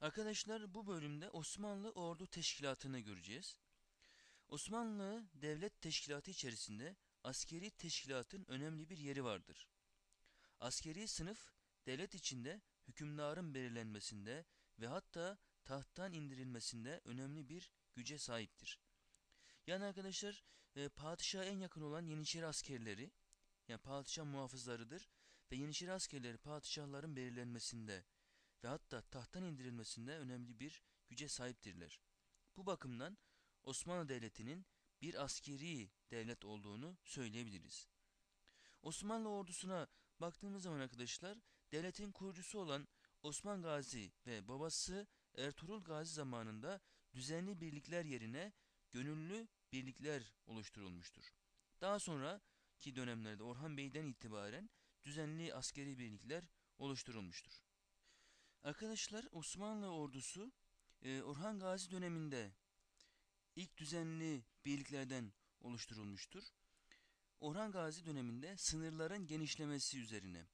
Arkadaşlar bu bölümde Osmanlı Ordu Teşkilatı'nı göreceğiz. Osmanlı Devlet Teşkilatı içerisinde askeri teşkilatın önemli bir yeri vardır. Askeri sınıf devlet içinde hükümdarın belirlenmesinde ve hatta tahttan indirilmesinde önemli bir güce sahiptir. Yani arkadaşlar e, padişaha en yakın olan Yeniçeri askerleri yani padişah muhafızlarıdır ve Yeniçeri askerleri padişahların belirlenmesinde ve hatta tahttan indirilmesinde önemli bir güce sahiptirler. Bu bakımdan Osmanlı Devleti'nin bir askeri devlet olduğunu söyleyebiliriz. Osmanlı ordusuna baktığımız zaman arkadaşlar devletin kurucusu olan Osman Gazi ve babası Ertuğrul Gazi zamanında düzenli birlikler yerine gönüllü birlikler oluşturulmuştur. Daha sonra ki dönemlerde Orhan Bey'den itibaren düzenli askeri birlikler oluşturulmuştur. Arkadaşlar Osmanlı ordusu e, Orhan Gazi döneminde ilk düzenli birliklerden oluşturulmuştur. Orhan Gazi döneminde sınırların genişlemesi üzerine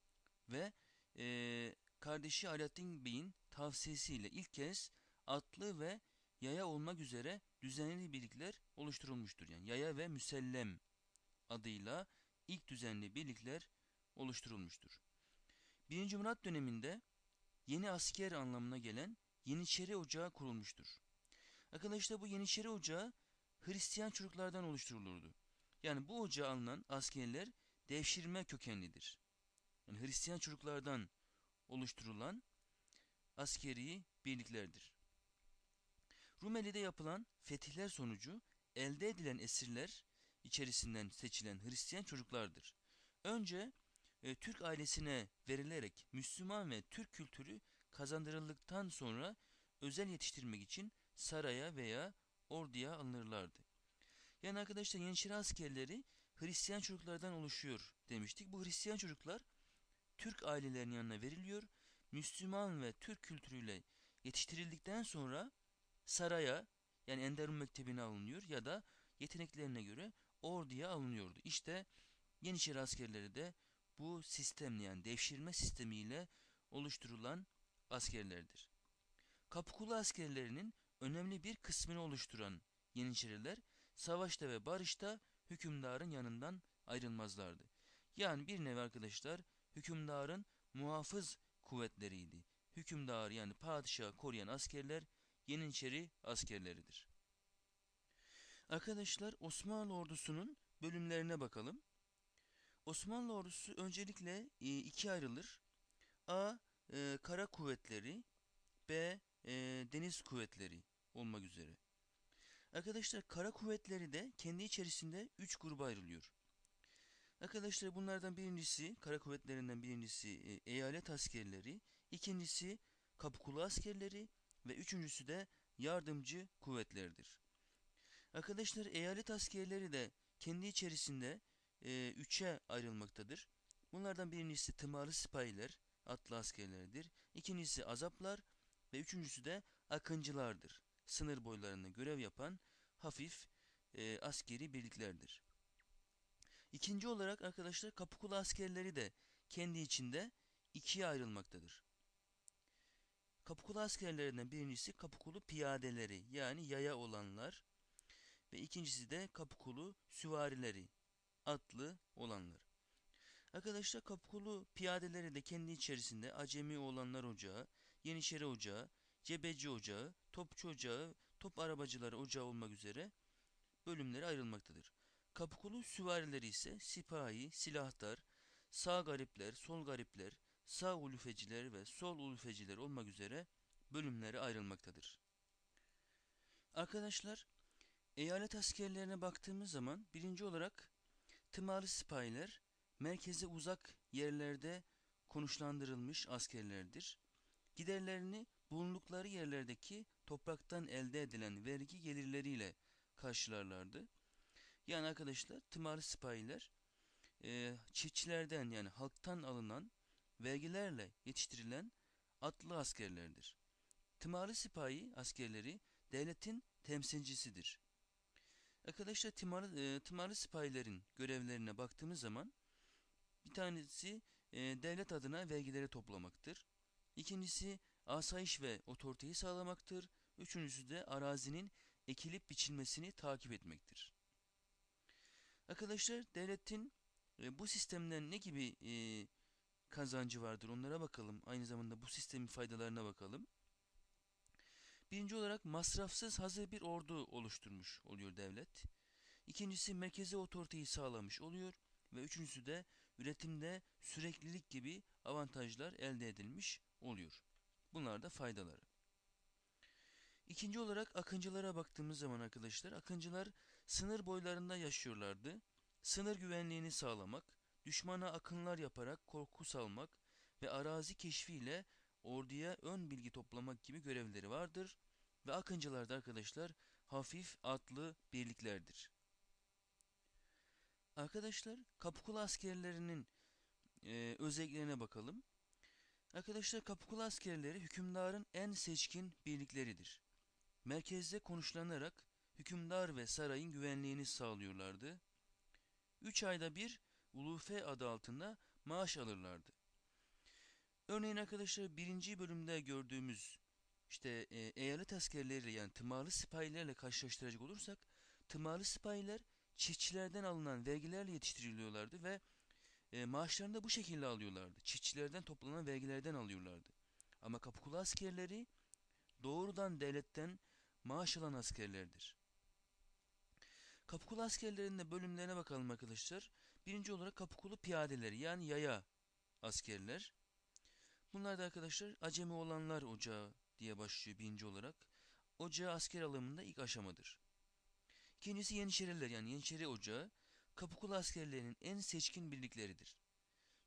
ve e, kardeşi Alaaddin Bey'in tavsiyesiyle ilk kez atlı ve yaya olmak üzere düzenli birlikler oluşturulmuştur. Yani yaya ve müsellem adıyla ilk düzenli birlikler oluşturulmuştur. 1. Murat döneminde yeni asker anlamına gelen Yeniçeri Ocağı kurulmuştur. Arkadaşlar bu Yeniçeri Ocağı Hristiyan çocuklardan oluşturulurdu. Yani bu ocağa alınan askerler devşirme kökenlidir. Yani Hristiyan çocuklardan oluşturulan askeri birliklerdir. Rumeli'de yapılan fetihler sonucu elde edilen esirler içerisinden seçilen Hristiyan çocuklardır. Önce e, Türk ailesine verilerek Müslüman ve Türk kültürü kazandırıldıktan sonra özel yetiştirmek için saraya veya orduya alınırlardı. Yani arkadaşlar Yeniçeri askerleri Hristiyan çocuklardan oluşuyor demiştik. Bu Hristiyan çocuklar Türk ailelerinin yanına veriliyor. Müslüman ve Türk kültürüyle yetiştirildikten sonra saraya yani Enderun Mektebi'ne alınıyor ya da yeteneklerine göre orduya alınıyordu. İşte Yeniçeri askerleri de bu sistemle yani devşirme sistemiyle oluşturulan askerlerdir. Kapıkulu askerlerinin önemli bir kısmını oluşturan Yeniçeriler savaşta ve barışta hükümdarın yanından ayrılmazlardı. Yani bir nevi arkadaşlar hükümdarın muhafız kuvvetleriydi. Hükümdar yani padişahı koruyan askerler Yeniçeri askerleridir. Arkadaşlar Osmanlı ordusunun bölümlerine bakalım. Osmanlı ordusu öncelikle e, ikiye ayrılır. A. E, kara kuvvetleri B. E, deniz kuvvetleri olmak üzere. Arkadaşlar kara kuvvetleri de kendi içerisinde 3 gruba ayrılıyor. Arkadaşlar bunlardan birincisi kara kuvvetlerinden birincisi e, eyalet askerleri, ikincisi kapıkulu askerleri ve üçüncüsü de yardımcı kuvvetlerdir. Arkadaşlar eyalet askerleri de kendi içerisinde e, üçe ayrılmaktadır. Bunlardan birincisi tımarlı sipahiler, atlı askerlerdir. İkincisi azaplar ve üçüncüsü de akıncılardır. Sınır boylarında görev yapan hafif e, askeri birliklerdir. İkinci olarak arkadaşlar Kapıkulu askerleri de kendi içinde ikiye ayrılmaktadır. Kapıkulu askerlerinden birincisi Kapıkulu piyadeleri yani yaya olanlar ve ikincisi de Kapıkulu süvarileri atlı olanlar. Arkadaşlar Kapıkulu piyadeleri de kendi içerisinde Acemi olanlar ocağı, Yeniçeri ocağı, Cebeci ocağı, Topçu ocağı, Top arabacıları ocağı olmak üzere bölümlere ayrılmaktadır. Kapıkulu süvarileri ise sipahi, silahtar, sağ garipler, sol garipler, sağ ulufeciler ve sol ulufeciler olmak üzere bölümlere ayrılmaktadır. Arkadaşlar eyalet askerlerine baktığımız zaman birinci olarak tımarlı sipahiler merkeze uzak yerlerde konuşlandırılmış askerlerdir. Giderlerini bulundukları yerlerdeki topraktan elde edilen vergi gelirleriyle karşılarlardı. Yani arkadaşlar tımarlı sipahiler e, çiftçilerden yani halktan alınan vergilerle yetiştirilen atlı askerlerdir. Tımarlı sipahi askerleri devletin temsilcisidir. Arkadaşlar tımarlı, e, tımarlı sipahilerin görevlerine baktığımız zaman bir tanesi e, devlet adına vergileri toplamaktır. İkincisi asayiş ve otoriteyi sağlamaktır. Üçüncüsü de arazinin ekilip biçilmesini takip etmektir. Arkadaşlar devletin e, bu sistemden ne gibi e, kazancı vardır onlara bakalım. Aynı zamanda bu sistemin faydalarına bakalım. Birinci olarak masrafsız hazır bir ordu oluşturmuş oluyor devlet. İkincisi merkezi otoriteyi sağlamış oluyor. Ve üçüncüsü de üretimde süreklilik gibi avantajlar elde edilmiş oluyor. Bunlar da faydaları. İkinci olarak akıncılara baktığımız zaman arkadaşlar akıncılar sınır boylarında yaşıyorlardı. Sınır güvenliğini sağlamak, düşmana akınlar yaparak korku salmak ve arazi keşfiyle orduya ön bilgi toplamak gibi görevleri vardır. Ve akıncılarda arkadaşlar hafif atlı birliklerdir. Arkadaşlar Kapıkulu askerlerinin e, özelliklerine bakalım. Arkadaşlar Kapıkulu askerleri hükümdarın en seçkin birlikleridir. Merkezde konuşlanarak hükümdar ve sarayın güvenliğini sağlıyorlardı. Üç ayda bir ulufe adı altında maaş alırlardı. Örneğin arkadaşlar birinci bölümde gördüğümüz işte e, eyalet askerleriyle yani tımarlı sipahilerle karşılaştıracak olursak tımarlı sipahiler çiftçilerden alınan vergilerle yetiştiriliyorlardı ve e, maaşlarını da bu şekilde alıyorlardı. Çiftçilerden toplanan vergilerden alıyorlardı. Ama Kapıkulu askerleri doğrudan devletten maaş alan askerlerdir. Kapıkulu askerlerinin de bölümlerine bakalım arkadaşlar. Birinci olarak Kapıkulu piyadeleri yani yaya askerler. Bunlar da arkadaşlar acemi olanlar ocağı diye başlıyor birinci olarak. Ocağı asker alımında ilk aşamadır. İkincisi Yeniçeriler yani Yeniçeri Ocağı Kapıkulu askerlerinin en seçkin birlikleridir.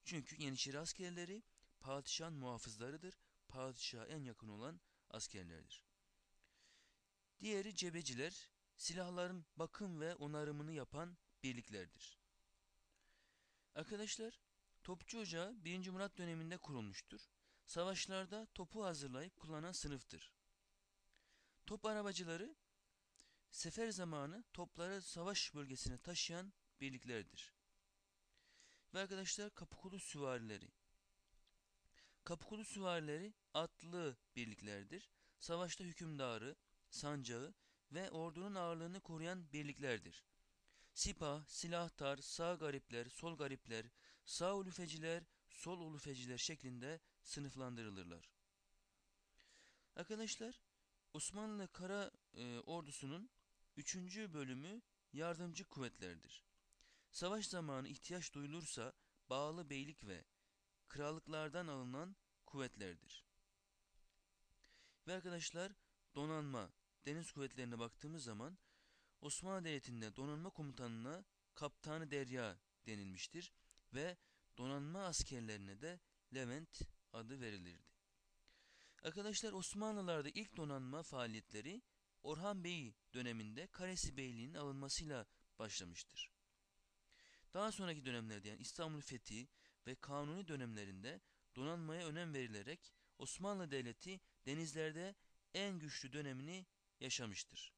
Çünkü Yeniçeri askerleri padişahın muhafızlarıdır. Padişaha en yakın olan askerlerdir. Diğeri cebeciler, silahların bakım ve onarımını yapan birliklerdir. Arkadaşlar, Topçu Ocağı 1. Murat döneminde kurulmuştur. Savaşlarda topu hazırlayıp kullanan sınıftır. Top arabacıları sefer zamanı topları savaş bölgesine taşıyan birliklerdir. Ve arkadaşlar Kapıkulu süvarileri. Kapıkulu süvarileri atlı birliklerdir. Savaşta hükümdarı, sancağı ve ordunun ağırlığını koruyan birliklerdir. Sipah, silahtar, sağ garipler, sol garipler, sağ ulufeciler, sol ulufeciler şeklinde sınıflandırılırlar. Arkadaşlar Osmanlı Kara e, Ordusu'nun 3. bölümü yardımcı kuvvetlerdir. Savaş zamanı ihtiyaç duyulursa bağlı beylik ve krallıklardan alınan kuvvetlerdir. Ve arkadaşlar donanma, deniz kuvvetlerine baktığımız zaman Osmanlı Devleti'nde donanma komutanına kaptanı derya denilmiştir ve donanma askerlerine de Levent adı verilirdi. Arkadaşlar Osmanlılarda ilk donanma faaliyetleri Orhan Bey döneminde Karesi Beyliği'nin alınmasıyla başlamıştır. Daha sonraki dönemlerde yani İstanbul Fethi ve Kanuni dönemlerinde donanmaya önem verilerek Osmanlı Devleti denizlerde en güçlü dönemini yaşamıştır.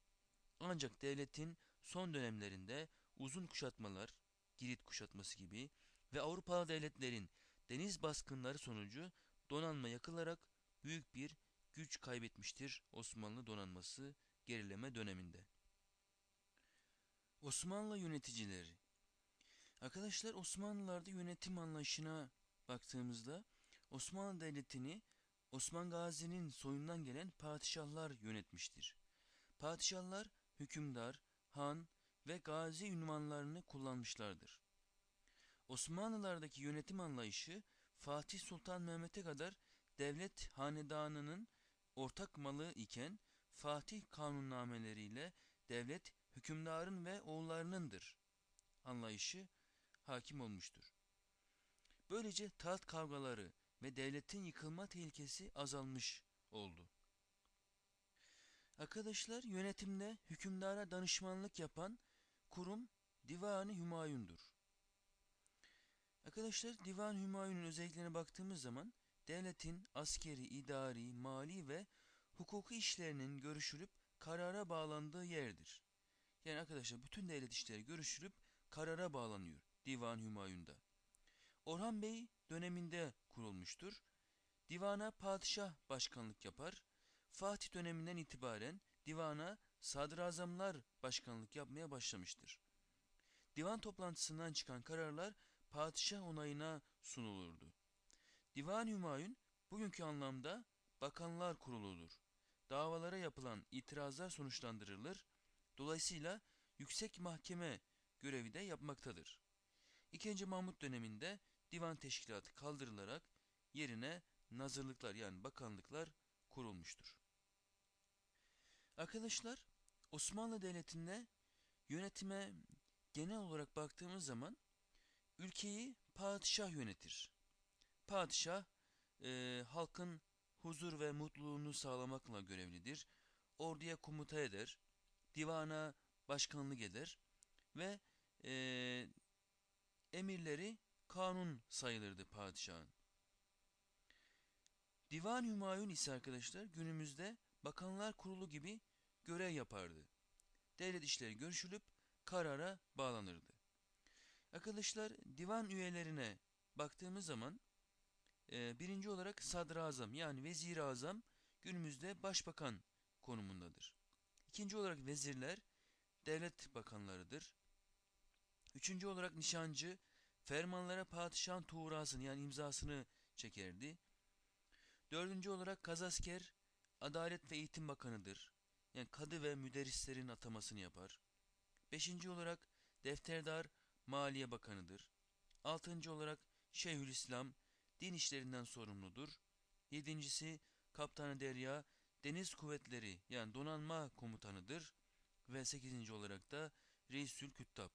Ancak devletin son dönemlerinde uzun kuşatmalar, Girit kuşatması gibi ve Avrupalı devletlerin deniz baskınları sonucu donanma yakılarak büyük bir güç kaybetmiştir Osmanlı donanması gerileme döneminde. Osmanlı yöneticileri Arkadaşlar Osmanlılarda yönetim anlayışına baktığımızda Osmanlı Devleti'ni Osman Gazi'nin soyundan gelen padişahlar yönetmiştir. Padişahlar hükümdar, han ve gazi ünvanlarını kullanmışlardır. Osmanlılardaki yönetim anlayışı Fatih Sultan Mehmet'e kadar devlet hanedanının ortak malı iken Fatih kanunnameleriyle devlet hükümdarın ve oğullarınındır anlayışı hakim olmuştur. Böylece taht kavgaları ve devletin yıkılma tehlikesi azalmış oldu. Arkadaşlar yönetimde hükümdara danışmanlık yapan kurum Divan-ı Hümayun'dur. Arkadaşlar Divan-ı Hümayun'un özelliklerine baktığımız zaman devletin askeri, idari, mali ve hukuki işlerinin görüşülüp karara bağlandığı yerdir. Yani arkadaşlar bütün devlet işleri görüşülüp karara bağlanıyor Divan Hümayun'da. Orhan Bey döneminde kurulmuştur. Divana padişah başkanlık yapar. Fatih döneminden itibaren divana sadrazamlar başkanlık yapmaya başlamıştır. Divan toplantısından çıkan kararlar padişah onayına sunulurdu. Divan-ı Hümayun bugünkü anlamda bakanlar kuruludur. Davalara yapılan itirazlar sonuçlandırılır. Dolayısıyla yüksek mahkeme görevi de yapmaktadır. İkinci Mahmut döneminde divan teşkilatı kaldırılarak yerine nazırlıklar yani bakanlıklar kurulmuştur. Arkadaşlar Osmanlı Devleti'nde yönetime genel olarak baktığımız zaman ülkeyi padişah yönetir. Padişah e, halkın huzur ve mutluluğunu sağlamakla görevlidir. Orduya komuta eder, divana başkanlık eder ve e, emirleri kanun sayılırdı padişahın. Divan Hümayun ise arkadaşlar günümüzde bakanlar kurulu gibi görev yapardı. Devlet işleri görüşülüp karara bağlanırdı. Arkadaşlar divan üyelerine baktığımız zaman e, birinci olarak sadrazam yani vezir-i azam günümüzde başbakan konumundadır. İkinci olarak vezirler devlet bakanlarıdır. Üçüncü olarak nişancı fermanlara padişahın tuğrasını yani imzasını çekerdi. Dördüncü olarak kazasker adalet ve eğitim bakanıdır. Yani kadı ve müderrislerin atamasını yapar. Beşinci olarak defterdar maliye bakanıdır. Altıncı olarak Şeyhülislam din işlerinden sorumludur. Yedincisi kaptanı derya deniz kuvvetleri yani donanma komutanıdır. Ve sekizinci olarak da reisül küttab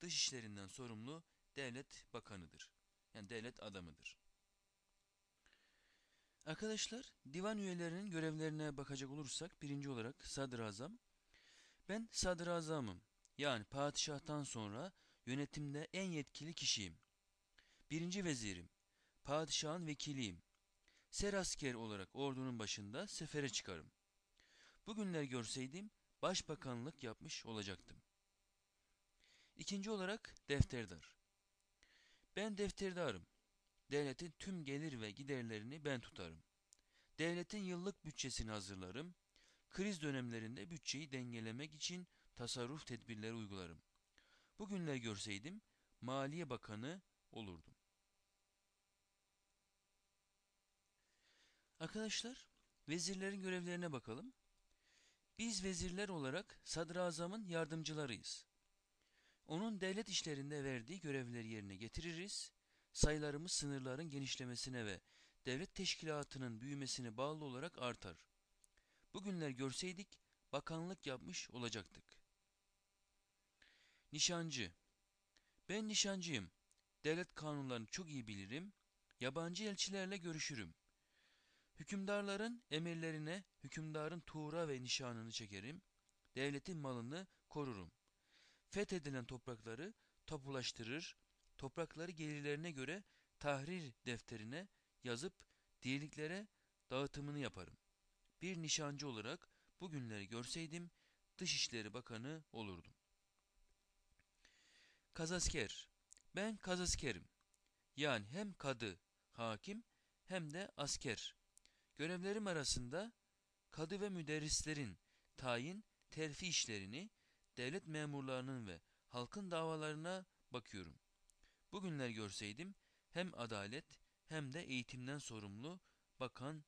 dış işlerinden sorumlu devlet bakanıdır. Yani devlet adamıdır. Arkadaşlar divan üyelerinin görevlerine bakacak olursak birinci olarak sadrazam. Ben sadrazamım yani padişahtan sonra yönetimde en yetkili kişiyim. Birinci vezirim, padişahın vekiliyim. Serasker olarak ordunun başında sefere çıkarım. Bugünler görseydim başbakanlık yapmış olacaktım. İkinci olarak defterdar. Ben defterdarım. Devletin tüm gelir ve giderlerini ben tutarım. Devletin yıllık bütçesini hazırlarım. Kriz dönemlerinde bütçeyi dengelemek için tasarruf tedbirleri uygularım. Bugünler görseydim Maliye Bakanı olurdum. Arkadaşlar vezirlerin görevlerine bakalım. Biz vezirler olarak sadrazamın yardımcılarıyız. Onun devlet işlerinde verdiği görevleri yerine getiririz. Sayılarımız sınırların genişlemesine ve devlet teşkilatının büyümesine bağlı olarak artar. Bugünler görseydik bakanlık yapmış olacaktık. Nişancı Ben nişancıyım. Devlet kanunlarını çok iyi bilirim. Yabancı elçilerle görüşürüm. Hükümdarların emirlerine hükümdarın tuğra ve nişanını çekerim. Devletin malını korurum. Fethedilen toprakları tapulaştırır, toprakları gelirlerine göre tahrir defterine yazıp dirliklere dağıtımını yaparım. Bir nişancı olarak bu günleri görseydim Dışişleri Bakanı olurdum. Kazasker Ben kazaskerim. Yani hem kadı, hakim hem de asker. Görevlerim arasında kadı ve müderrislerin tayin, terfi işlerini, devlet memurlarının ve halkın davalarına bakıyorum. Bugünler görseydim hem adalet hem de eğitimden sorumlu bakan